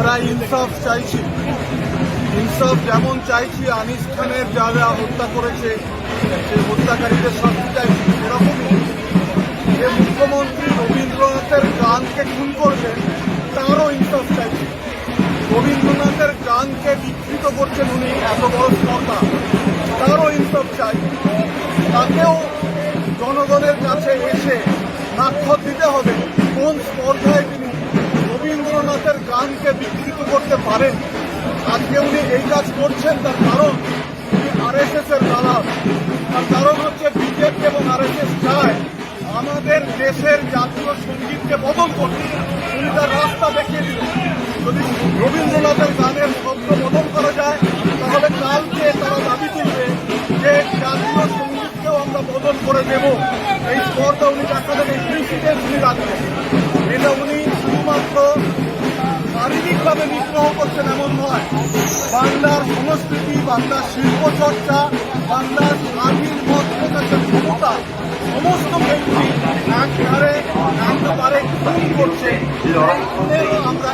আমরা ইনসাফ চাইছি। ইনসাফ যেমন চাইছি, আনিস খানের যারা হত্যা করেছে সেই হত্যাকারীদের শাস্তি চাইছি, সেরকমই। যে মুখ্যমন্ত্রী রবীন্দ্রনাথের গানকে খুন করবেন তারও ইনসাফ চাইছি। রবীন্দ্রনাথের গানকে বিকৃত করছেন উনি, এত বড় স্পর্ধা তারও ইনসাফ চাই। তাকেও জনগণের কাছে এসে নাক্ষর দিতে হবে। কোন স্পর্ধায় গানকে বিকৃত করতে পারেন। আজকে উনি এই কাজ করছেন, তার কারণ উনি আর এস এস এর দালাল। তার কারণ হচ্ছে বিজেপি এবং আর এস এস চায় আমাদের দেশের জাতীয় সঙ্গীতকে বদল করতে। উনি তার রাস্তা দেখিয়ে দিলেন। যদি রবীন্দ্রনাথের গানের শব্দ বদল করা যায়, তাহলে কালকে তারা দাবি তুলবে যে জাতীয় সঙ্গীতকেও আমরা বদল করে দেব। এই স্পর্ধা উনি দেখাবেন এই প্রিন্সিডেন্স উনি রাখবেন শারীরিকভাবে নিগ্রহ করছেন এমন নয়। বাংলার সংস্কৃতি, বাংলার শিল্প চর্চা, বাংলার স্বাধীন মত প্রকাশের ক্ষমতা, সমস্ত ব্যক্তি এক ধারে এক পারে খুন করছে। আমরা